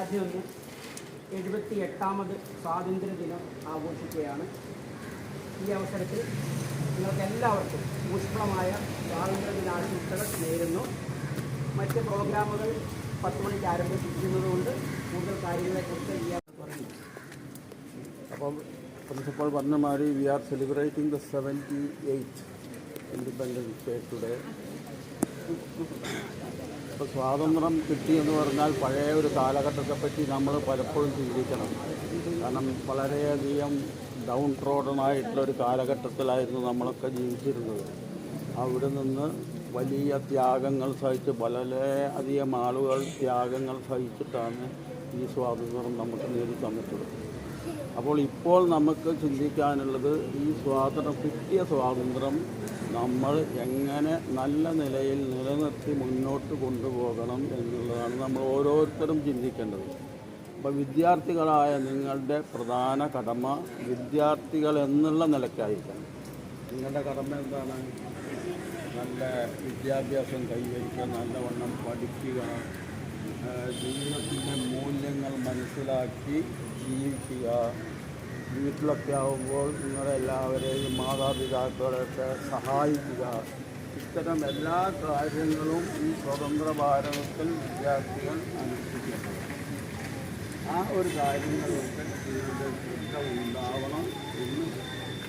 രാജ്യം എഴുപത്തി എട്ടാമത് സ്വാതന്ത്ര്യ ദിനം ആഘോഷിക്കുകയാണ്. ഈ അവസരത്തിൽ നിങ്ങൾക്ക് എല്ലാവർക്കും ഊഷ്മളമായ സ്വാതന്ത്ര്യ ദിനാശംസകൾ നേരുന്നു. മറ്റ് പ്രോഗ്രാമുകൾ പത്ത് മണിക്ക് ആരംഭിച്ചിരിക്കുന്നതുകൊണ്ട് കൂടുതൽ കാര്യങ്ങളെക്കുറിച്ച് ഈ പറഞ്ഞു അപ്പം പ്രിൻസിപ്പൾ പറഞ്ഞ മാതിരി we are celebrating the seventy eight independence day today ഇപ്പോൾ സ്വാതന്ത്ര്യം കിട്ടിയെന്ന് പറഞ്ഞാൽ പഴയ ഒരു കാലഘട്ടത്തെപ്പറ്റി നമ്മൾ പലപ്പോഴും ചിന്തിക്കണം. കാരണം വളരെയധികം ഡൗൺ ട്രോഡനായിട്ടുള്ള ഒരു കാലഘട്ടത്തിലായിരുന്നു നമ്മളൊക്കെ ജീവിച്ചിരുന്നത്. അവിടെ നിന്ന് വലിയ ത്യാഗങ്ങൾ സഹിച്ച് വളരെയധികം ആളുകൾ ത്യാഗങ്ങൾ സഹിച്ചിട്ടാണ് ഈ സ്വാതന്ത്ര്യം നമുക്ക് നേടി തന്നിട്ടുള്ളത്. അപ്പോൾ ഇപ്പോൾ നമുക്ക് ചിന്തിക്കാനുള്ളത് ഈ സ്വാതന്ത്ര്യം കിട്ടിയ സ്വാതന്ത്ര്യം നമ്മൾ എങ്ങനെ നല്ല നിലയിൽ നിലനിർത്തി മുന്നോട്ട് കൊണ്ടുപോകണം എന്നുള്ളതാണ് നമ്മൾ ഓരോരുത്തരും ചിന്തിക്കേണ്ടത്. അപ്പോൾ വിദ്യാർത്ഥികളായ നിങ്ങളുടെ പ്രധാന കടമ വിദ്യാർത്ഥികൾ എന്നുള്ള നിലയ്ക്കായിരിക്കണം. നിങ്ങളുടെ കടമ എന്താണ്? നല്ല വിദ്യാഭ്യാസം കൈവരിക്കുക നല്ലവണ്ണം പഠിക്കുക ജീവിതത്തിന്റെ മൂല്യങ്ങൾ മനസ്സിലാക്കി ജീവിക്കുക. വീട്ടിലൊക്കെ ആവുമ്പോൾ നിങ്ങളെല്ലാവരെയും മാതാപിതാക്കളെയൊക്കെ സഹായിക്കുക. ഇത്തരം എല്ലാ കാര്യങ്ങളും ഈ സ്വതന്ത്ര ഭാരതത്തിൽ വിദ്യാർത്ഥികൾ അനുഷ്ഠിക്കേണ്ടത് ആ ഒരു കാര്യങ്ങളൊക്കെ നിങ്ങളുടെ ചിത്രം ഉണ്ടാവണം എന്ന്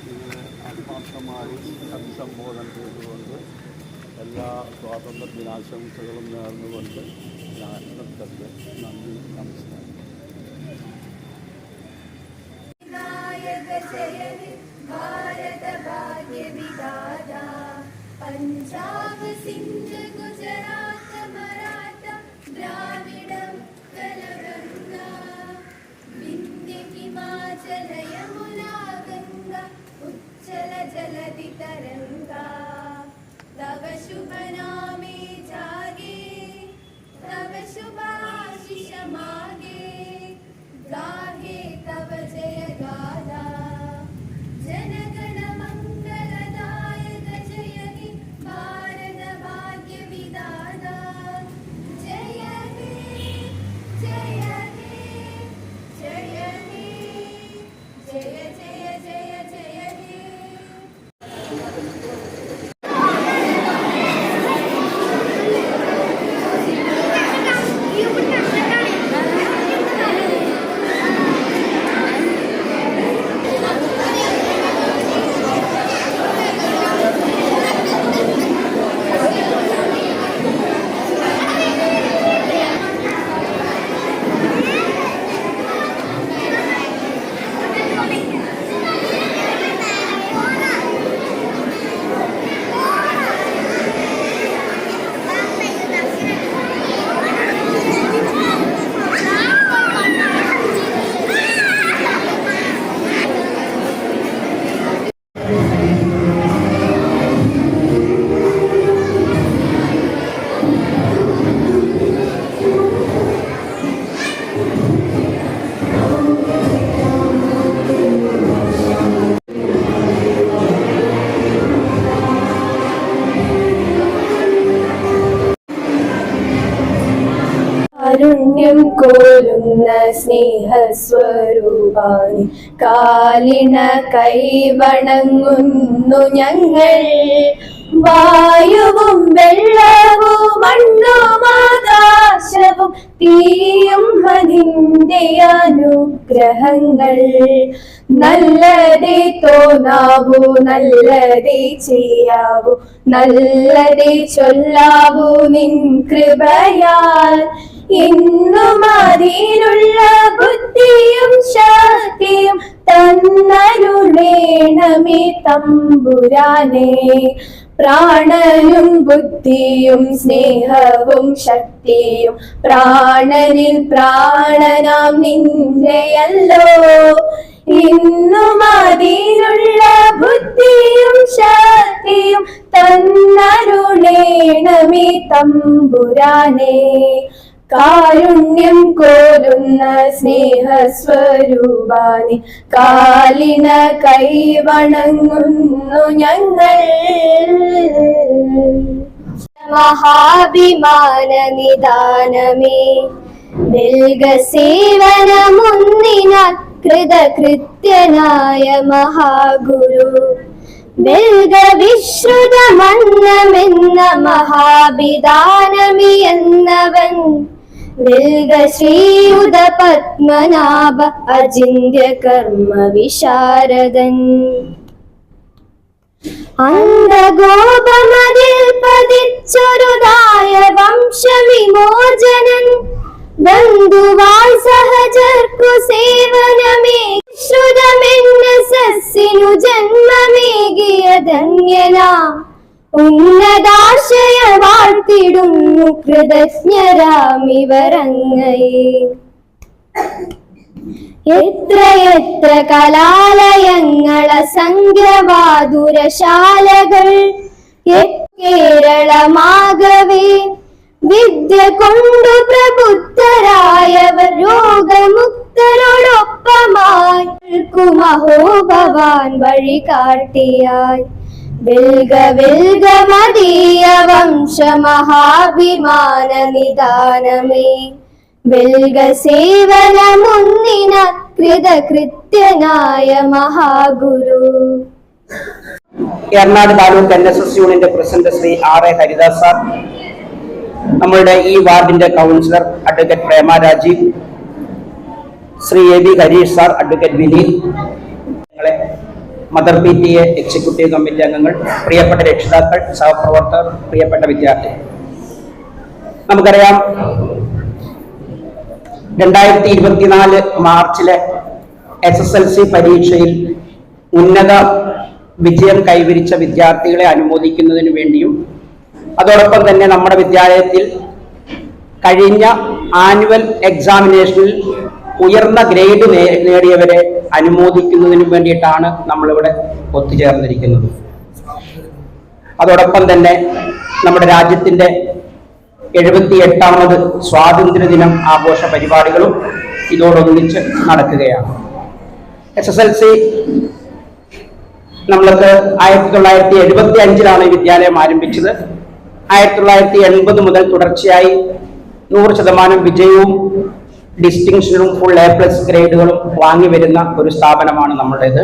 നിങ്ങളെ ആത്മാർത്ഥമായി അഭിസംബോധന ചെയ്തുകൊണ്ട് എല്ലാ സ്വാതന്ത്ര്യ ദിനാശംസകളും നേർന്നുകൊണ്ട് ഞാൻ നൃത്തത്തെ നന്ദി നമസ്കാരം. जय भारत भाग्य विदाता पञ्चाब കോരുന്ന കാലിന കാലിണ കൈവണങ്ങുന്നു ഞങ്ങൾ. വായുവും വെള്ളവും മണ്ണും ആകാശവും തീയും അതിന്റെ അനുഗ്രഹങ്ങൾ. നല്ലതേ തോന്നാവൂ നല്ലതേ ചെയ്യാവൂ നല്ലതേ ചൊല്ലാവൂ നിൻ കൃപയാൽ. ഇന്നും അതിനുള്ള ബുദ്ധിയും ശക്തിയും തന്നരുളേണമേ തമ്പുരാനെ. പ്രാണനും ബുദ്ധിയും സ്നേഹവും ശക്തിയും പ്രാണനിൽ പ്രാണനാം നിന്റെയല്ലോ. ഇന്നും അതിനുള്ള ബുദ്ധിയും ശക്തിയും തന്നരുളേണമേ തമ്പുരാനെ. കാരുണ്യം കോരുന്ന സ്നേഹസ്വരൂപാനി കാലിന കൈവണങ്ങുന്നു ഞങ്ങൾ. മഹാഭിമാന നിദാനമേ. സേവനമുന്നിന കൃതകൃത്യനായ മഹാഗുരു. വിശ്രുതമന്നമെന്ന മഹാഭിദാനമി എന്നവൻ. ശ്രീയുത പത്മനാഭ അചിന്യ കർമ്മ വിശാരദൻ. അന്ധഗോപമതിൽ പതിച്ചൊരുതായ വംശവിമോചനൻ. ബന്ധുവാൾ സഹചർക്കു സേവനമേ ശ്രുതമെന്ന സസ്സിനു ജന്മമേകിയ ധന്യനാം ഉന്നതാശയ വാഴ്ത്തിടുന്നു കൃതജ്ഞരാമിവരങ്ങയെ എത്ര എത്ര കലാലയങ്ങള സംഖ്യവാതുരശാലകൾ കേരളമാകവേ. വിദ്യ കൊണ്ടു പ്രബുദ്ധരായവർ രോഗമുക്തരോടൊപ്പമായി മഹോഭവാൻ വഴി കാട്ടിയായി വിൽഗ മതീയ വംശ മഹാഭിമാന നിദാനമേ വെൽഗ സേവനമുന്നിന കൃതകൃത്യനായ മഹാഗുരു. Eranad taluk N S S യൂണിന്റെ president Shri R A Haridas sir നമ്മളുടെ ഈ വാർഡിന്റെ councillor advocate Prema Rajeev Shri A B Harish sir advocate Vineeth mother P T A executive committee അംഗങ്ങൾ പ്രിയപ്പെട്ട രക്ഷിതാക്കൾ സഹപ്രവർത്തകർ പ്രിയപ്പെട്ട വിദ്യാർത്ഥികൾ. നമുക്കറിയാം രണ്ടായിരത്തി ഇരുപത്തിനാല് മാർച്ചിലെ എസ് എസ് എൽ സി പരീക്ഷയിൽ ഉന്നത വിജയം കൈവരിച്ച വിദ്യാർത്ഥികളെ അനുമോദിക്കുന്നതിന് വേണ്ടിയും അതോടൊപ്പം തന്നെ നമ്മുടെ വിദ്യാലയത്തിൽ കഴിഞ്ഞ ആനുവൽ എക്സാമിനേഷനിൽ ഉയർന്ന ഗ്രേഡ് നേടിയവരെ അനുമോദിക്കുന്നതിന് വേണ്ടിയിട്ടാണ് നമ്മളിവിടെ ഒത്തുചേർന്നിരിക്കുന്നത്. അതോടൊപ്പം തന്നെ നമ്മുടെ രാജ്യത്തിന്റെ എഴുപത്തി എട്ടാമത് സ്വാതന്ത്ര്യദിനം ആഘോഷ പരിപാടികളും ഇതോടൊന്നിച്ച് നടക്കുകയാണ്. എസ് എസ് എൽ സി നമ്മൾക്ക് ആയിരത്തി തൊള്ളായിരത്തി എഴുപത്തി അഞ്ചിലാണ് ഈ വിദ്യാലയം ആരംഭിച്ചത്. ആയിരത്തി തൊള്ളായിരത്തി എൺപത് മുതൽ തുടർച്ചയായി നൂറ് ശതമാനം വിജയവും ഡിസ്റ്റിങ്ഷനും ഫുൾ എ പ്ലസ് ഗ്രേഡുകളും വാങ്ങി വരുന്ന ഒരു സ്ഥാപനമാണ് നമ്മുടേത്.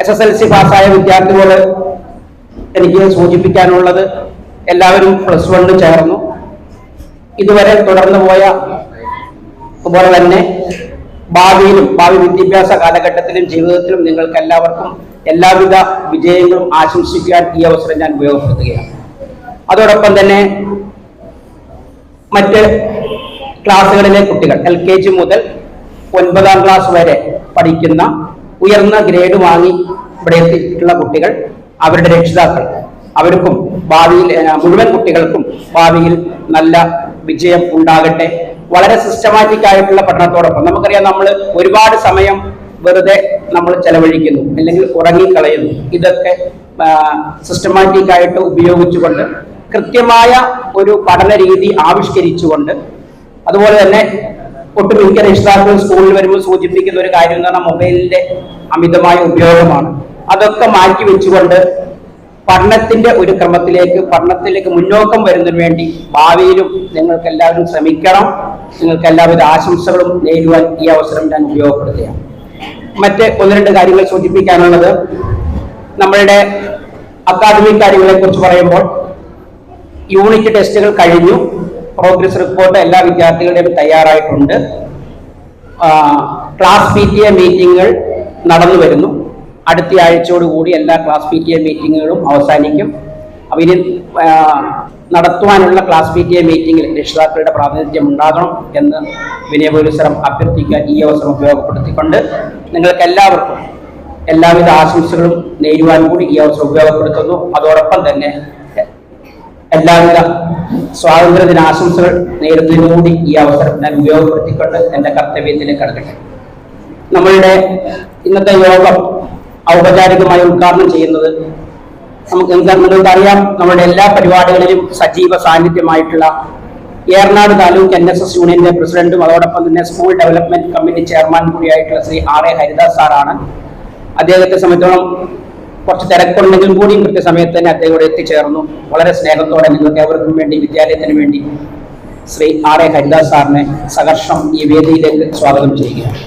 എസ് എസ് എൽ സി പാസ്സായ വിദ്യാർത്ഥികളോട് എനിക്ക് സൂചിപ്പിക്കാനുള്ളത് എല്ലാവരും പ്ലസ് വണ്ണിൽ ചേർന്നു. ഇതുവരെ തുടർന്നു പോയ അതുപോലെ തന്നെ ഭാവിയിലും ഭാവി വിദ്യാഭ്യാസ കാലഘട്ടത്തിലും ജീവിതത്തിലും നിങ്ങൾക്ക് എല്ലാവർക്കും എല്ലാവിധ വിജയങ്ങളും ആശംസിക്കാൻ ഈ അവസരം ഞാൻ ഉപയോഗപ്പെടുത്തുകയാണ്. അതോടൊപ്പം തന്നെ മറ്റ് ക്ലാസ്സുകളിലെ കുട്ടികൾ എൽ കെ ജി മുതൽ ഒൻപതാം ക്ലാസ് വരെ പഠിക്കുന്ന ഉയർന്ന ഗ്രേഡ് വാങ്ങി ഇവിടെ എത്തിയിട്ടുള്ള കുട്ടികൾ അവരുടെ രക്ഷിതാക്കൾ. അവർക്കും ഭാവിയിൽ മുഴുവൻ കുട്ടികൾക്കും ഭാവിയിൽ നല്ല വിജയം ഉണ്ടാകട്ടെ. വളരെ സിസ്റ്റമാറ്റിക് ആയിട്ടുള്ള പഠനത്തോടൊപ്പം. നമുക്കറിയാം നമ്മൾ ഒരുപാട് സമയം വെറുതെ നമ്മൾ ചെലവഴിക്കുന്നു അല്ലെങ്കിൽ ഉറങ്ങിക്കളയുന്നു. ഇതൊക്കെ സിസ്റ്റമാറ്റിക് ആയിട്ട് ഉപയോഗിച്ചുകൊണ്ട് കൃത്യമായ ഒരു പഠന രീതി ആവിഷ്കരിച്ചുകൊണ്ട് അതുപോലെ തന്നെ ഒട്ടുമിക്ക രക്ഷിതാക്കൾ സ്കൂളിൽ വരുമ്പോൾ സൂചിപ്പിക്കുന്ന ഒരു കാര്യം എന്ന് പറഞ്ഞാൽ മൊബൈലിന്റെ അമിതമായ ഉപയോഗമാണ്. അതൊക്കെ മാറ്റി വെച്ചുകൊണ്ട് പഠനത്തിന്റെ ഒരു ക്രമത്തിലേക്ക് പഠനത്തിലേക്ക് മുന്നോക്കം വരുന്നതിന് വേണ്ടി ഭാവിയിലും നിങ്ങൾക്ക് എല്ലാവരും ശ്രമിക്കണം. നിങ്ങൾക്ക് എല്ലാവരും ആശംസകളും നേരിടുവാൻ ഈ അവസരം ഞാൻ ഉപയോഗപ്പെടുത്തുകയാണ്. മറ്റ് ഒന്ന് രണ്ട് കാര്യങ്ങൾ സൂചിപ്പിക്കാനുള്ളത്. നമ്മളുടെ അക്കാദമിക് കാര്യങ്ങളെ കുറിച്ച് പറയുമ്പോൾ യൂണിറ്റ് ടെസ്റ്റുകൾ കഴിഞ്ഞു. പ്രോഗ്രസ് റിപ്പോർട്ട് എല്ലാ വിദ്യാർത്ഥികളുടെയും തയ്യാറായിട്ടുണ്ട്. ക്ലാസ് പി ടി എ മീറ്റിങ്ങുകൾ നടന്നു വരുന്നു. അടുത്ത ആഴ്ചയോടുകൂടി എല്ലാ ക്ലാസ് പി ടി എ മീറ്റിങ്ങുകളും അവസാനിക്കും. അപ്പോൾ ഇനി നടത്തുവാനുള്ള ക്ലാസ് പി ടി എ മീറ്റിംഗിൽ രക്ഷിതാക്കളുടെ പ്രാതിനിധ്യം ഉണ്ടാകണം എന്ന് വിനയപുരസരം അഭ്യർത്ഥിക്കാൻ ഈ അവസരം ഉപയോഗപ്പെടുത്തിക്കൊണ്ട് നിങ്ങൾക്ക് എല്ലാവർക്കും എല്ലാവിധ ആശംസകളും നേരുവാൻ കൂടി ഈ അവസരം ഉപയോഗപ്പെടുത്തുന്നു. അതോടൊപ്പം തന്നെ എല്ലാവിധ സ്വാതന്ത്ര്യ ദിനാശംസകൾ നേരുന്നതിനോടി ഈ അവസരം ഞാൻ ഉപയോഗപ്പെടുത്തിക്കൊണ്ട് എന്റെ കർത്തവ്യത്തിലേക്ക് കടക്കട്ടെ. നമ്മളുടെ ഇന്നത്തെ യോഗം ഔപചാരികമായി ഉദ്ഘാടനം ചെയ്യുന്നത് നമുക്ക് നിങ്ങൾക്ക് അറിയാം നമ്മുടെ എല്ലാ പരിപാടികളിലും സജീവ സാന്നിധ്യമായിട്ടുള്ള Eranad taluk N S S യൂണിയന്റെ പ്രസിഡന്റും അതോടൊപ്പം തന്നെ സ്കൂൾ ഡെവലപ്മെന്റ് കമ്മിറ്റി ചെയർമാൻ കൂടിയായിട്ടുള്ള ശ്രീ ആർ എ ഹരിദാസ് സാറാണ്. അദ്ദേഹത്തെ സംബന്ധിച്ചോളം കുറച്ച് തിരക്കുണ്ടെങ്കിലും കൂടിയും കൃത്യസമയത്ത് തന്നെ അദ്ദേഹം ഇവിടെ എത്തിച്ചേർന്നു. വളരെ സ്നേഹത്തോടെ നിങ്ങൾക്ക് ഏവർക്കും വേണ്ടി വിദ്യാലയത്തിന് വേണ്ടി ശ്രീ ആർ എ ഹരിദാസ് സാറിനെ സഹർഷം ഈ വേദിയിലേക്ക് സ്വാഗതം ചെയ്യുകയാണ്.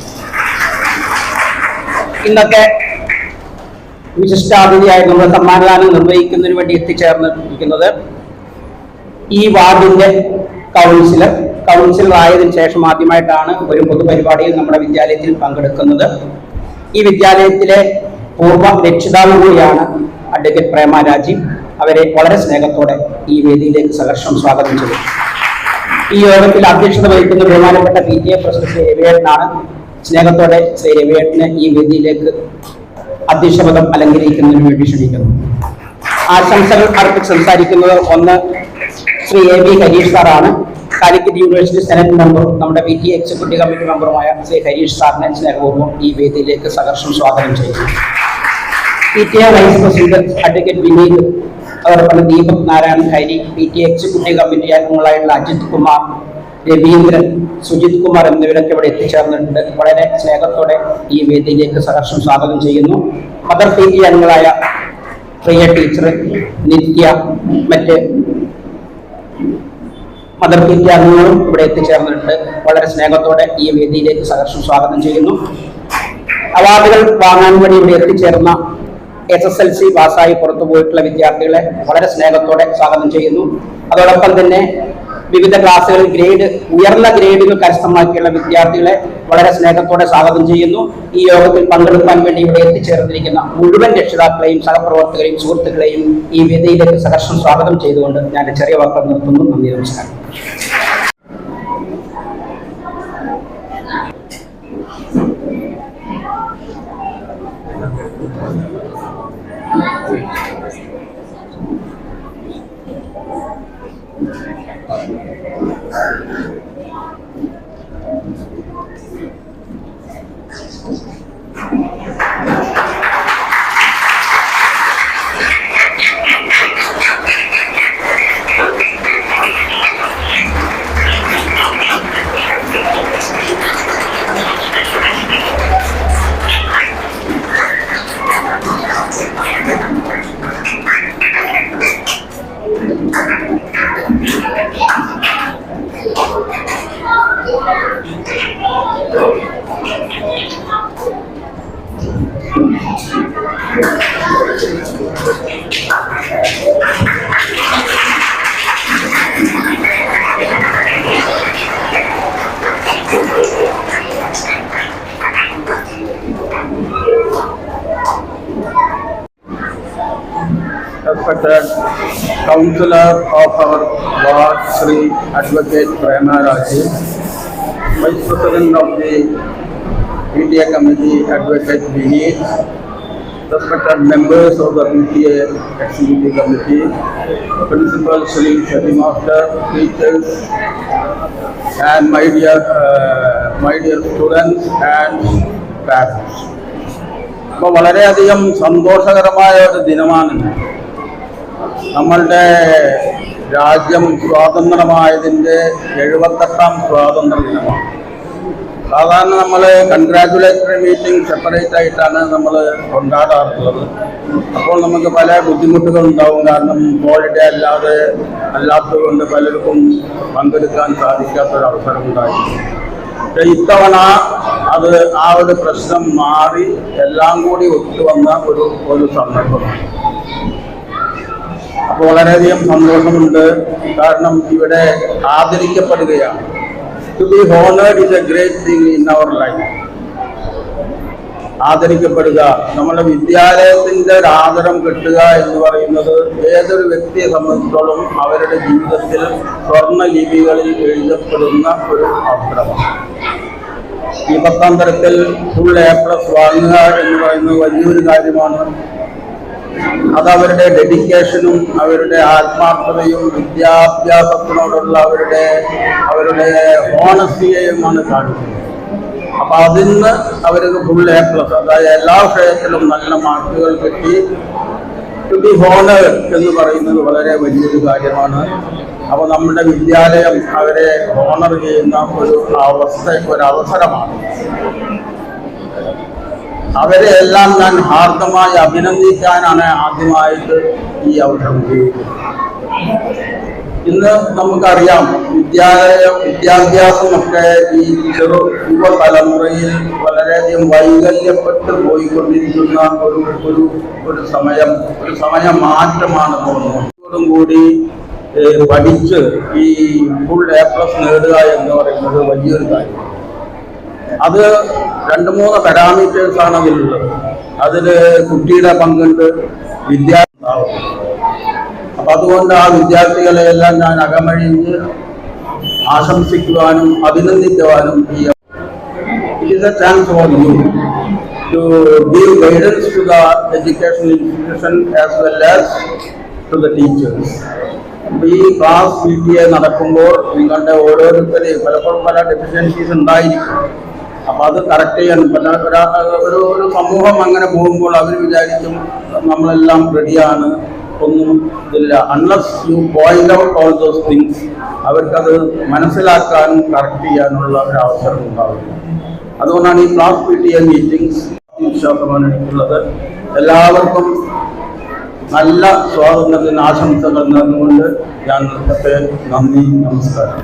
ഇന്നൊക്കെ വിശിഷ്ടാതിഥിയായി നമ്മുടെ സമ്മാനദാനം നിർവഹിക്കുന്നതിന് വേണ്ടി എത്തിച്ചേർന്നിരിക്കുന്നത് ഈ വാർഡിന്റെ കൗൺസിലർ. കൗൺസിലർ ആയതിനു ശേഷം ആദ്യമായിട്ടാണ് ഒരു പൊതുപരിപാടിയിൽ നമ്മുടെ വിദ്യാലയത്തിൽ പങ്കെടുക്കുന്നത്. ഈ വിദ്യാലയത്തിലെ പൂർവ രക്ഷിതാവ് കൂടിയാണ് അഡ്വക്കേറ്റ് പ്രേമ രാജീവ്. അവരെ വളരെ സ്നേഹത്തോടെ ഈ വേദിയിലേക്ക് സഹർഷം സ്വാഗതം ചെയ്തു. ഈ യോഗത്തിൽ അധ്യക്ഷത വഹിക്കുന്ന ബഹുമാനപ്പെട്ട പി ടി എ പ്രസിഡന്റ് രവിയേട്ടനാണ്. സ്നേഹത്തോടെ ശ്രീ രവിയേട്ടനെ ഈ വേദിയിലേക്ക് അധ്യക്ഷപദം അലങ്കരിക്കുന്നതിന് വേണ്ടി ക്ഷണിക്കുന്നു. ആശംസകൾ അർപ്പിച്ച് സംസാരിക്കുന്നത് ഒന്ന് ശ്രീ എ ബി ഹരീഷ് സാറാണ്. കാലിക്കറ്റ് യൂണിവേഴ്സിറ്റി സെനറ്റ് മെമ്പറും നമ്മുടെ പി ടി എക്സിക്യൂട്ടീവ് കമ്മിറ്റി മെമ്പറുമായ ശ്രീ ഹരീഷ് സാറിനെ സ്നേഹപൂർവം ഈ വേദിയിലേക്ക് സഹർഷം സ്വാഗതം ചെയ്യുന്നു. P T A vice president advocate Vineeth അതോടൊപ്പം Deepak Narayanan Hari P T executive committee അംഗങ്ങളായിട്ടുള്ള Ajith Kumar Raveendran Sujith Kumar എന്നിവരൊക്കെ ഇവിടെ എത്തിച്ചേർന്നിട്ടുണ്ട്. വളരെ സ്നേഹത്തോടെ ഈ വേദിയിലേക്ക് സഹർഷം സ്വാഗതം ചെയ്യുന്നു. മദർ പി ടി അംഗങ്ങളായ പ്രിയ ടീച്ചർ നിത്യ മറ്റ് മദർ പി അംഗങ്ങളും ഇവിടെ എത്തിച്ചേർന്നിട്ടുണ്ട്. വളരെ സ്നേഹത്തോടെ ഈ വേദിയിലേക്ക് സഹർഷം സ്വാഗതം ചെയ്യുന്നു. അവാർഡുകൾ വാങ്ങാൻ വേണ്ടി ഇവിടെ എത്തിച്ചേർന്ന എസ് എസ് എൽ സി പാസ്സായി പുറത്തു പോയിട്ടുള്ള വിദ്യാർത്ഥികളെ വളരെ സ്നേഹത്തോടെ സ്വാഗതം ചെയ്യുന്നു. അതോടൊപ്പം തന്നെ വിവിധ ക്ലാസ്സുകളിൽ ഗ്രേഡ് ഉയർന്ന ഗ്രേഡുകൾ കരസ്ഥമാക്കിയുള്ള വിദ്യാർത്ഥികളെ വളരെ സ്നേഹത്തോടെ സ്വാഗതം ചെയ്യുന്നു. ഈ യോഗത്തിൽ പങ്കെടുക്കാൻ വേണ്ടി ഇവിടെ എത്തിച്ചേർന്നിരിക്കുന്ന മുഴുവൻ രക്ഷിതാക്കളെയും സഹപ്രവർത്തകരെയും സുഹൃത്തുക്കളെയും ഈ വേദിയിലേക്ക് സഹർഷം സ്വാഗതം ചെയ്തുകൊണ്ട് ഞാൻ ചെറിയ വാക്കുകൾ നിർത്തുന്നു. നന്ദി നമസ്കാരം. respected councillor of our ward, Sri Advocate Prema Raji, Vice President of the PTA Committee, Advocate Vineet, respected members of the PTA Executive Committee, Principal Sri Shri Master, teachers, and my dear, uh, my dear students and parents. അപ്പോൾ വളരെയധികം സന്തോഷകരമായ ഒരു ദിനമാണ് ഇന്ന്. നമ്മളുടെ രാജ്യം സ്വാതന്ത്ര്യമായതിന്റെ എഴുപത്തെട്ടാം സ്വാതന്ത്ര്യ ദിനമാണ് സാധാരണ നമ്മൾ കൺഗ്രാറ്റുലേറ്ററി മീറ്റിംഗ് സെപ്പറേറ്റ് ആയിട്ടാണ് നമ്മൾ കൊണ്ടാടാറുള്ളത്. അപ്പോൾ നമുക്ക് പല ബുദ്ധിമുട്ടുകൾ ഉണ്ടാവും കാരണം ഹോളിഡേ അല്ലാതെ അല്ലാത്തത് കൊണ്ട് പലർക്കും പങ്കെടുക്കാൻ സാധിക്കാത്തൊരവസരം ഉണ്ടായി പക്ഷേ ഇത്തവണ അത് ആ ഒരു പ്രശ്നം മാറി എല്ലാം കൂടി ഒത്തുവന്ന ഒരു ഒരു സന്ദർഭമാണ്. അപ്പോൾ വളരെയധികം സന്തോഷമുണ്ട്. കാരണം ഇവിടെ ആദരിക്കപ്പെടുകയാണ്. To be honoured is a great thing in our life ആദരിക്കപ്പെടുക നമ്മുടെ വിദ്യാലയത്തിന്റെ ഒരു ആദരം കിട്ടുക എന്ന് പറയുന്നത് ഏതൊരു വ്യക്തിയെ സംബന്ധിച്ചോളം അവരുടെ ജീവിതത്തിൽ സ്വർണ ലിപികളിൽ എഴുതപ്പെടുന്ന ഒരു അവസരമാണ് ഈ പത്താം തരത്തിൽ ഫുൾ എ പ്ലസ് വാങ്ങുക എന്ന് പറയുന്നത് വലിയൊരു കാര്യമാണ്. അത് അവരുടെ ഡെഡിക്കേഷനും അവരുടെ ആത്മാർത്ഥതയും വിദ്യാഭ്യാസത്തിനോടുള്ള അവരുടെ അവരുടെ ഓണസ്റ്റിയെയുമാണ് കാണിക്കുന്നത് അപ്പൊ അതിന്ന് അവർക്ക് ഫുൾ എ പ്ലസ് അതായത് എല്ലാ വിഷയത്തിലും നല്ല മാർക്കുകൾ കിട്ടി. ടു ബി ഹോണർ എന്ന് പറയുന്നത് വളരെ വലിയൊരു കാര്യമാണ്. അപ്പോൾ നമ്മുടെ വിദ്യാലയം അവരെ ഹോണർ ചെയ്യുന്ന ഒരു അവസ്ഥ ഒരു അവസരമാണ്. അവരെ എല്ലാം ഞാൻ ഹാർദമായി അഭിനന്ദിക്കാനാണ് ആദ്യമായിട്ട് ഈ അവസരം ഉപയോഗിക്കുന്നത്. ഇന്ന് നമുക്കറിയാം വിദ്യാലയ വിദ്യാഭ്യാസമൊക്കെ ഈ ചെറു യുവതലമുറയിൽ വളരെയധികം വൈകല്യപ്പെട്ട് പോയിക്കൊണ്ടിരിക്കുന്ന ഒരു ഒരു ഒരു സമയം ഒരു സമയ മാറ്റമാണ് തോന്നുന്നത്. കൂടി പഠിച്ച് ഈ ഫുൾ എ പ്ലസ് നേടുക എന്ന് പറയുന്നത് വലിയൊരു കാര്യം അത് രണ്ട് മൂന്ന് പാരാമീറ്റേഴ്സ് ആണ് അതിലുള്ളത്. അതിൽ കുട്ടിയുടെ പങ്കുണ്ട് വിദ്യാർത്ഥി അപ്പൊ അതുകൊണ്ട് ആ വിദ്യാർത്ഥികളെയെല്ലാം ഞാൻ അകമഴിഞ്ഞ് ആശംസിക്കുവാനും അഭിനന്ദിക്കുവാനും ഈ it is a chance for you to give guidance to the education institution as well as to the teachers ഈ ക്ലാസ് പി ടി എ നടക്കുമ്പോൾ നിങ്ങളുടെ ഓരോരുത്തരെയും പലപ്പോഴും പല ഡെഫിഷ്യൻസീസ് ഉണ്ടായിരിക്കും. അപ്പൊ അത് കറക്റ്റ് ചെയ്യാനും പല ഒരാ- ഒരു സമൂഹം അങ്ങനെ പോകുമ്പോൾ അവർ വിചാരിക്കും നമ്മളെല്ലാം റെഡിയാണ് ഒന്നും ഇതില്ല unless you point out all those things അവർക്കത് മനസ്സിലാക്കാനും കറക്റ്റ് ചെയ്യാനുള്ള ഒരു അവസരം ഉണ്ടാവില്ല. അതുകൊണ്ടാണ് ഈ class P T A meetings വിശ്വാസമാണ് എനിക്കുള്ളത്. എല്ലാവർക്കും നല്ല സ്വാതന്ത്ര്യത്തിന് ആശംസകൾ നേർന്നുകൊണ്ട് ഞാൻ നിർത്തട്ടെ. നന്ദി നമസ്കാരം.